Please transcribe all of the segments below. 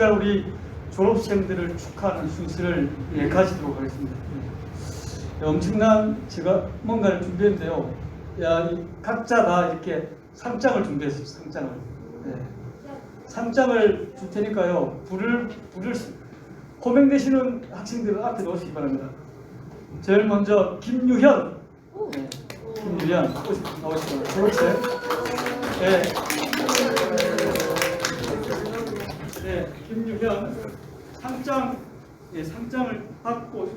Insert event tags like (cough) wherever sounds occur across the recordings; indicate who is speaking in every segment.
Speaker 1: 시간 우리 졸업생들을 축하하는 순서를 예, 가지도록 하겠습니다. 예, 엄청난 제가 뭔가를 준비했는데요. 야, 이 각자 다 이렇게 상장을 준비했어요. 상장을. 예. 상장을 줄 테니까요. 불을 불을 쓰- 호명되시는 학생들은 앞에 놓으시기 바랍니다. 제일 먼저 김유현. 예, 김유현 나오시기 바랍니다. 네, 김유현 상장 예, 상장을 받고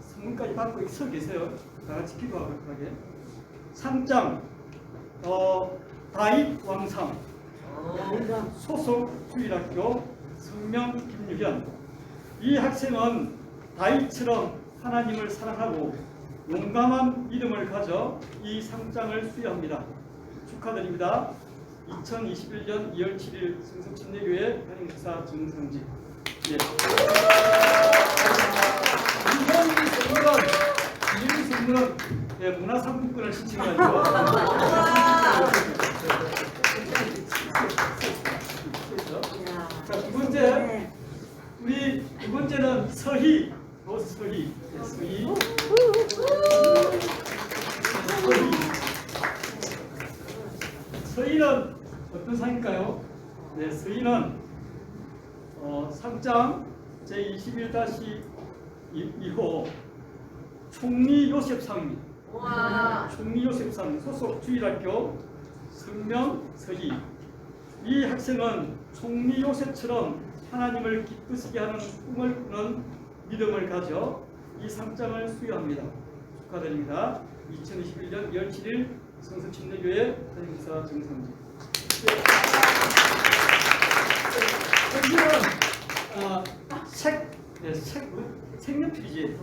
Speaker 1: 선물까지 받고 서 계세요. 다 같이 기도하게 상장 어 다윗 왕상 소속 주일학교 성명 김유현 이 학생은 다윗처럼 하나님을 사랑하고 용감한 믿음을 가져 이 상장을 수여합니다. 축하드립니다. 2021년 2월 7일 승성침례교회 한인사 정상지 예. 이번 선물은 예, 문화상품권을 신청해가지고. 자, 두 번째. 우리 두 번째는 서희 로 서희. 예, 서희 서희 서희는 어떤 상일까요? 네, 서희는 어, 상장 제21-2호 총리 요셉상입니다.
Speaker 2: 와.
Speaker 1: 총리 요셉상 소속 주일학교 성명 서희 이 학생은 총리 요셉처럼 하나님을 기쁘시게 하는 꿈을 꾸는 믿음을 가져 이 상장을 수여합니다. 축하드립니다. 2021년 2월 7일 성서침례교회 선임사 정상지. 여기는 어, 책, 네, 책, 색연필이지.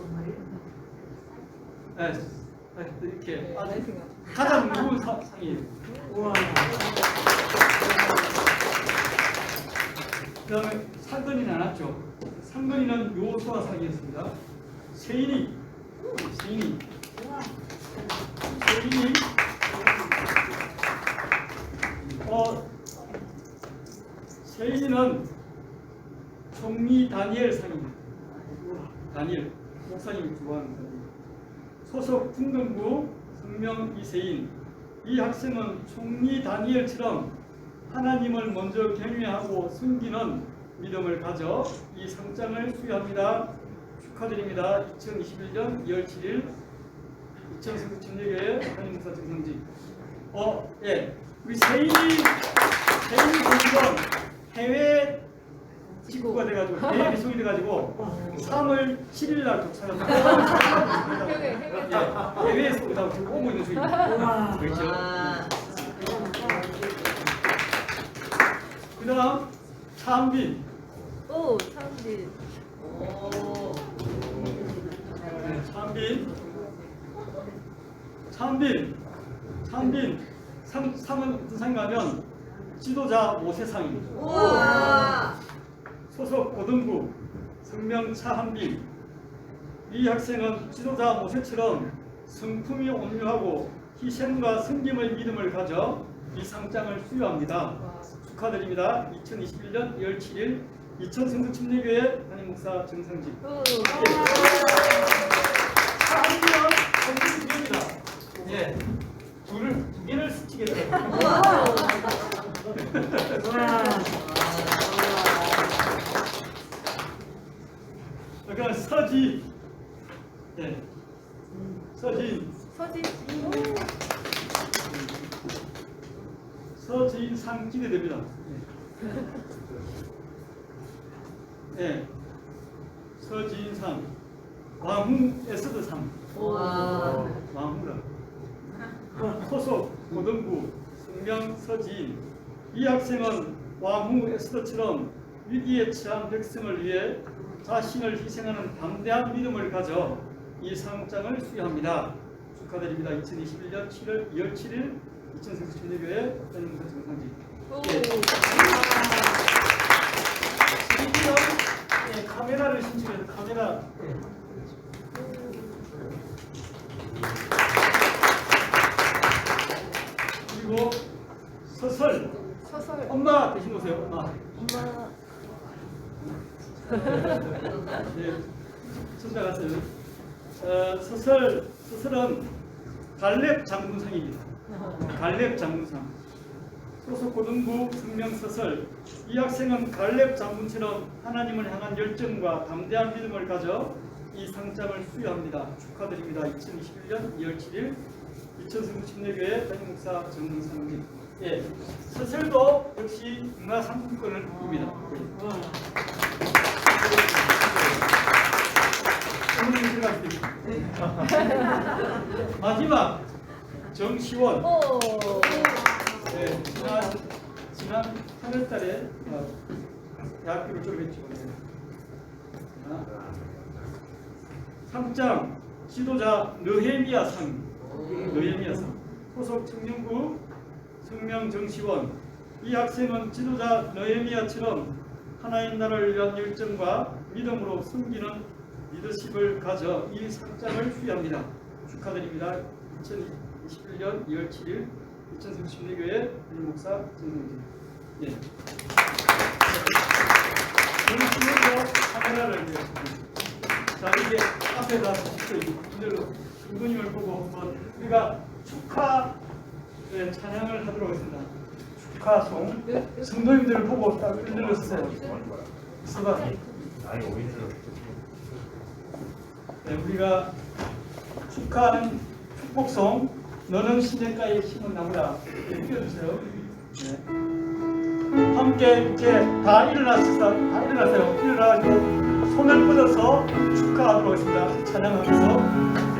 Speaker 1: 네, 네, 이렇게 아주 가장 무거운 사- 상이에요. 그다음에 상근이 나눴죠. 상근이는 요소화상이었습니다. 세인이 세인이 세인이 어 세인이는 총리 다니엘 상입니다. 다니엘 목사님이 좋아하는 사람. 소속 풍등부 성명 이세인 이 학생은 총리 다니엘처럼 하나님을 먼저 경외하고 숨기는 믿음을 가져 이 상장을 수여합니다. 축하드립니다. 2021년 2월 7일 이천승국 침례교회 한인사 정성지 어, 예. 우리 세인이 세인이 공부는 해외 직구가 돼가지고 해외 배송이 돼가지고 (laughs) 3월 7일 날 도착합니다. 예, (laughs) 해외에서 그다음 지금 오고 있는 중입니다. 그렇죠. 그다음 차한빈
Speaker 2: 오, 참빈.
Speaker 1: 네, 차한빈 차한빈 차한빈 상 상은 무슨 상가면 지도자 모세상입니다. 소속 고등부 성명 차한빈 이 학생은 지도자 모세처럼 성품이 온유하고 희생과 섬김의 믿음을 가져 이 상장을 수여합니다. 축하드립니다. 2021년 2월 7일 이천 성도 침례교회 담임 목사 두 개입니다. 예, 둘을 두 개를 스치게. 그러니까 (laughs) 서지, 예, 서진,
Speaker 2: 서진.
Speaker 1: 서지인상 기대됩니다. 예, 예. 서지인상, 왕후 에스더 상,
Speaker 2: 와.
Speaker 1: 왕후라. 소속 고등부 성명 서지인 이 학생은 왕후 에스더처럼 위기에 처한 백성을 위해 자신을 희생하는 담대한 믿음을 가져 이 상장을 수여합니다. 축하드립니다. 2021년 7월 2월 7일 이천성수 침례교회 전임사 정상지.
Speaker 2: 오.
Speaker 1: 드디어 예, 카메라를 신청해서 카메라 예. 그리고 서설
Speaker 2: 서설.
Speaker 1: 엄마 대신 오세요 엄마
Speaker 2: 엄마.
Speaker 1: 예, 천장하세요. 어, 서설 서설은 갈렙 장군상입니다. 갈렙 장군상. 소속 고등부 성명서설 이 학생은 갈렙 장군처럼 하나님을 향한 열정과 담대한 믿음을 가져 이 상장을 수여합니다. 축하드립니다. 2021년 2월 7일 이천성구 침례교회 담임목사 정상님 예, 서설도 역시 문화상품권을 들어가겠습니다. (laughs) 마지막 정시원
Speaker 2: 오.
Speaker 1: 네, 지난 지난 8월달에 어, 대학교를 졸업했죠. 네. 자, 상장 지도자 느헤미야 상, 느헤미야 상 소속 청년부 성명 정시원 이 학생은 지도자 느헤미야처럼 하나님 나라를 위한 열정과 믿음으로 숨기는 리더십을 가져 이 상장을 수여합니다. 축하드립니다. 2021년 2월 7일 이천성 심리교회 목사 정동진. 예. 저는 지금도 카메라를 자 이게 앞에 가서 이대로 중도님을 보고 한번 우리가 축하 네, 찬양을 하도록 하겠습니다. 축하송 성도님들을 보고 딱 흔들었어요. 서봐.
Speaker 3: 아니 오히려
Speaker 1: 네, 우리가 축하하는 축복송 너는 시냇가에 심은 나무라 네, 띄워주세요. 네. 함께 이렇게 다 일어나서 다 일어나세요. 일어나가지고 손을 뻗어서 축하하도록 하겠습니다. 찬양하면서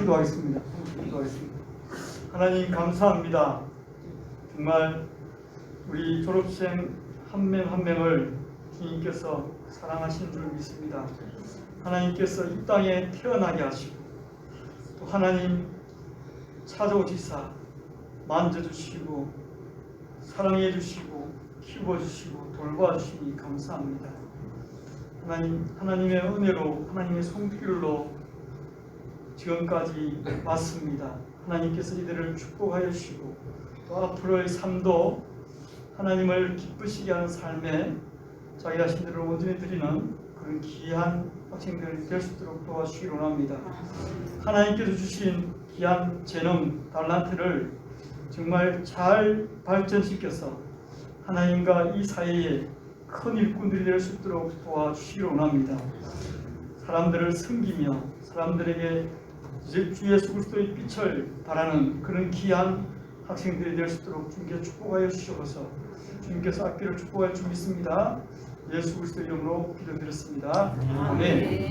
Speaker 1: 기도하겠습니다. 기도하겠습니다. 하나님 감사합니다. 정말 우리 졸업생 한명한 명을 주님께서 사랑하신 줄 믿습니다. 하나님께서 이 땅에 태어나게 하시고 또 하나님 찾아오시사 만져주시고 사랑해주시고 키워주시고 돌봐주시니 감사합니다. 하나님, 하나님의 은혜로 하나님의 손길로 지금까지 왔습니다. 하나님께서 이들을 축복하여 주시고 또 앞으로의 삶도 하나님을 기쁘시게 하는 삶에 자기 자신들을 온전히 드리는 그런 귀한 학생들이 될 수 있도록 도와주시기 원합니다. 하나님께서 주신 귀한 재능, 달란트를 정말 잘 발전시켜서 하나님과 이 사회에 큰 일꾼들이 될 수 있도록 도와주시기 원합니다. 사람들을 섬기며 사람들에게 이제 주 예수 그리스도의 빛을 바라는 그런 귀한 학생들이 될 수 있도록 주님께 축복하여 주시옵소서. 주님께서 앞길을 축복하여 주 믿습니다. 예수 그리스도 이름으로 기도드렸습니다. 아멘.